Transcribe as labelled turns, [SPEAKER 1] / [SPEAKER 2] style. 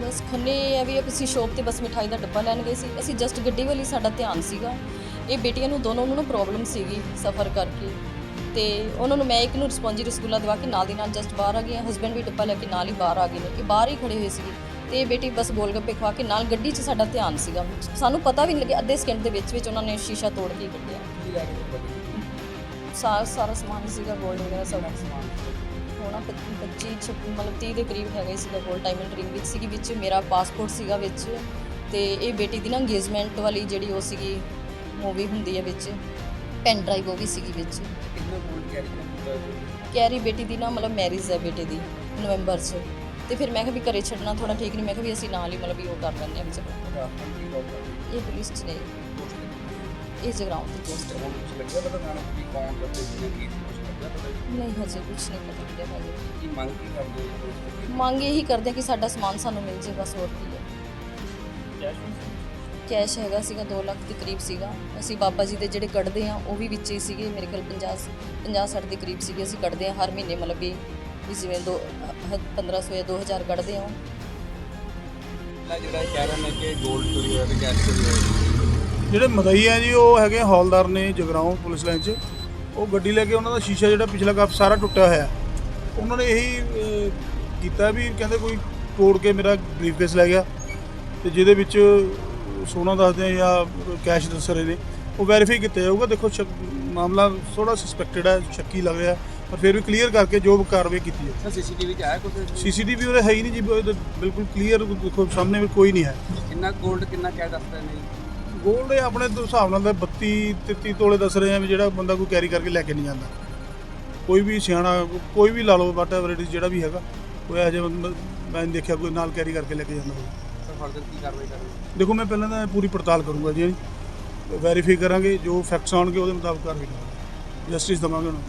[SPEAKER 1] ਬਸ ਖੰਨੇ ਆ ਵੀ ਅਸੀਂ ਸ਼ੋਪ ਤੇ ਬਸ ਮਿਠਾਈ ਦਾ ਡੱਬਾ ਲੈਣ ਗਏ ਸੀ। ਅਸੀਂ ਜਸਟ ਗੱਡੀ ਵਾਲੀ ਸਾਡਾ ਧਿਆਨ ਸੀਗਾ। ਇਹ ਬੇਟੀਆਂ ਨੂੰ ਦੋਨੋਂ ਨੂੰ ਪ੍ਰੋਬਲਮ ਸੀਗੀ ਸਫ਼ਰ ਕਰਕੇ। ਤੇ ਉਹਨਾਂ ਨੂੰ ਮੈਂ ਇੱਕ ਨੂੰ ਰਿਸਪੌਂਜੀ ਰਸਗੁੱਲਾ ਦਵਾ ਕੇ ਨਾਲ ਦੀ ਨਾਲ ਜਸਟ ਬਾਹਰ ਆ ਗਈ। ਹਸਬੈਂਡ ਵੀ ਡੱਬਾ ਲੈ ਕੇ ਨਾਲ ਹੀ ਬਾਹਰ ਆ ਗਏ ਨੇ ਇਹ ਬਾਹਰ ਹੀ ਖੜੇ ਹੋਏ ਸੀਗੇ। ਤੇ ਇਹ ਬੇਟੀ ਬਸ ਗੋਲ ਗੱਪੇ ਖਵਾ ਕੇ ਨਾਲ ਗੱਡੀ 'ਚ ਸਾਡਾ ਧਿਆਨ ਸੀਗਾ। ਸਾਨੂੰ ਪਤਾ ਵੀ ਨਹੀਂ ਲੱਗਿਆ ਅੱਧੇ ਸਕਿੰਟ ਦੇ ਵਿੱਚ ਵਿੱਚ ਉਹਨਾਂ ਨੇ ਸ਼ੀਸ਼ਾ ਤੋੜ ਕੇ ਕੱਢਿਆ।
[SPEAKER 2] ਕੀ ਲੈ ਕੇ
[SPEAKER 1] ਸਾਰਾ ਸਾਰਾ ਸਮਾਨ ਸੀਗਾ 골ਡ ਵਗੈਰਾ ਸਾਰਾ ਸਮਾਨ। ਹੋਣਾ 25 26 ਮਤਲਬ 30 ਦੇ ਕਰੀਬ ਹੈਗਾ ਹੀ ਸੀਗਾ 골ਡ ਡਾਇਮੰਡ ਰਿੰਗ ਵਿੱਚ ਸੀਗੀ ਵਿੱਚ ਮੇਰਾ ਪਾਸਪੋਰਟ ਸੀਗਾ ਵਿੱਚ ਤੇ ਇਹ ਬੇਟੀ ਦੀ ਨਾ ਇੰਗੇਜਮੈਂਟ ਵਾਲੀ ਜਿਹੜੀ ਉਹ ਸੀਗੀ ਮੂਵੀ ਹੁੰਦੀ ਹੈ ਵਿੱਚ ਪੈਨ ਡਰਾਈਵ ਉਹ ਵੀ ਸੀਗੀ ਵਿੱਚ।
[SPEAKER 2] ਕੈਰੀ
[SPEAKER 1] ਬੇਟੀ ਦੀ ਨਾ ਮਤਲਬ ਮੈਰਿਜ ਹੈ ਬੇਟੇ ਦੀ ਨਵੰਬਰ 'ਚ। ਤੇ ਫਿਰ ਮੈਂ ਕਿਹਾ ਵੀ ਘਰੇ ਛੱਡਣਾ ਥੋੜਾ ਠੀਕ ਨਹੀਂ ਮੈਂ ਕਿਹਾ ਵੀ ਅਸੀਂ ਨਾਲ ਹੀ ਮਤਲਬ ਵੀ ਉਹ ਕਰ ਲੈਂਦੇ ਹਾਂ
[SPEAKER 2] ਕਰਦੇ
[SPEAKER 1] ਇਹ ਪੁਲਿਸ 'ਚ ਨੇ। ਇਹ ਜਗਰਾਉਂ ਦੀ ਪੋਸਟ
[SPEAKER 2] ਲੱਗਿਆ ਪਤਾ?
[SPEAKER 1] ਨਹੀਂ ਹਜੇ ਕੁਝ ਨਹੀਂ ਪਤਾ ਲੱਗਿਆ ਭਾਜੀ।
[SPEAKER 2] ਕੀ ਮੰਗ ਕੀ ਕਰਦੇ ਹੋ ਪੁਲਿਸ ਤੋਂ?
[SPEAKER 1] ਮੰਗ ਇਹੀ ਕਰਦੇ ਆ ਕਿ ਸਾਡਾ ਸਮਾਨ ਸਾਨੂੰ ਮਿਲ ਜੇ ਬਸ ਹੋਰ ਕੀ ਹੈ। ਕੈਸ਼ ਹੈਗਾ ਸੀਗਾ 2 ਲੱਖ ਦੇ ਕਰੀਬ ਸੀਗਾ। ਅਸੀਂ ਬਾਬਾ ਜੀ ਦੇ ਜਿਹੜੇ ਕੱਢਦੇ ਆ ਉਹ ਵੀ ਵਿੱਚ ਹੀ ਸੀਗੇ। ਮੇਰੇ ਕੋਲ 50 50 60 ਦੇ ਕਰੀਬ ਸੀਗੇ ਅਸੀਂ ਕੱਢਦੇ ਆ ਹਰ ਮਹੀਨੇ ਮਤਲਬ ਵੀ ਵੀ ਜਿਵੇਂ ਦੋ 1500 ਜਾਂ 2000 ਕੱਢਦੇ ਆ
[SPEAKER 2] ਪਹਿਲਾਂ ਜਿਹੜਾ ਇਹ ਕਹਿ ਰਹੇ ਨੇ ਕਿ ਗੋਲਡ ਚੋਰੀ ਹੋਇਆ ਤੇ ਕੈਸ਼ ਚੋਰੀ ਹੋਇਆ।
[SPEAKER 3] ਜਿਹੜੇ ਮਦਈ ਆ ਜੀ ਉਹ ਹੈਗੇ ਹੌਲਦਾਰ ਨੇ ਜਗਰਾਉਂ ਪੁਲਿਸ ਲਾਈਨ 'ਚ। ਉਹ ਗੱਡੀ ਲੈ ਕੇ ਉਹਨਾਂ ਦਾ ਸ਼ੀਸ਼ਾ ਜਿਹੜਾ ਪਿਛਲਾ ਕਾਫ ਸਾਰਾ ਟੁੱਟਿਆ ਹੋਇਆ। ਉਹਨਾਂ ਨੇ ਇਹੀ ਅਹ, ਕੀਤਾ ਵੀ ਕਹਿੰਦੇ ਕੋਈ ਤੋੜ ਕੇ ਮੇਰਾ ਬਰੀਫਕੇਸ ਲੈ ਗਿਆ। ਤੇ ਜਿਹਦੇ ਵਿੱਚ ਸੋਨਾ ਦੱਸਦੇ ਆ ਜਾਂ ਕੈਸ਼ ਦੱਸ ਰਹੇ ਨੇ। ਉਹ ਵੈਰੀਫਾਈ ਕੀਤਾ ਜਾਊਗਾ। ਦੇਖੋ ਸ਼ੱਕ- ਮਾਮਲਾ ਥੋੜਾ ਸਸਪੈਕਟਡ ਹੈ ਸ਼ੱਕੀ ਲੱਗ ਰਿਹਾ। ਪਰ ਫਿਰ ਵੀ ਕਲੀਅਰ ਕਰਕੇ ਜੋ ਕਾਰਵਾਈ ਕੀਤੀ ਹੈ
[SPEAKER 2] ਸਰ ਸੀਸੀਟੀਵੀ ਚ ਆਇਆ ਕੁਝ
[SPEAKER 3] ਸੀਸੀਟੀਵੀ ਉਹਦੇ ਹੈ ਹੀ ਨਹੀਂ ਜੀ ਬਿਲਕੁਲ ਕਲੀਅਰ ਦੇਖੋ ਸਾਹਮਣੇ ਵੀ ਕੋਈ ਨਹੀਂ ਹੈ।
[SPEAKER 2] ਕਿੰਨਾ ਗੋਲਡ ਕਿੰਨਾ ਕੈਸ਼ ਦੱਸਦੇ ਨੇ
[SPEAKER 3] ਗੋਲਡ ਇਹ ਆਪਣੇ ਤੋਂ ਹਿਸਾਬ ਨਾਲ ਤਾਂ 32 33 ਤੋਲੇ ਦੱਸ ਰਹੇ ਆ ਵੀ ਜਿਹੜਾ ਬੰਦਾ ਕੋਈ ਕੈਰੀ ਕਰਕੇ ਲੈ ਕੇ ਨਹੀਂ ਜਾਂਦਾ। ਕੋਈ ਵੀ ਸਿਆਣਾ ਕੋਈ ਵੀ ਲਾ ਲਓ ਵਾਟ ਐਵਰ ਇਟ ਜਿਹੜਾ ਵੀ ਹੈਗਾ ਕੋਈ ਇਹੋ ਜਿਹਾ ਬੰਦਾ ਮੈਂ ਨਹੀਂ ਦੇਖਿਆ ਕੋਈ ਨਾਲ ਕੈਰੀ ਕਰਕੇ ਲੈ ਕੇ ਜਾਂਦਾ ਹੋਵੇ।
[SPEAKER 2] ਸਰ ਫਰਦਰ ਕੀ ਕਾਰਵਾਈ ਕਰਨੀ
[SPEAKER 3] ਦੇਖੋ ਮੈਂ ਪਹਿਲਾਂ ਤਾਂ ਪੂਰੀ ਪੜਤਾਲ ਕਰੂੰਗਾ ਜੀ ਵੈਰੀਫਾਈ ਕਰਾਂਗੇ ਜੋ ਫੈਕਟਸ ਆਉਣਗੇ ਉਹਦੇ ਮੁਤਾਬਕ ਕਾਰਵਾਈ ਕਰਾਂਗੇ। ਜਸਟਿਸ ਦਵਾਂਗੇ ਉਹਨਾਂ। ਨੂੰ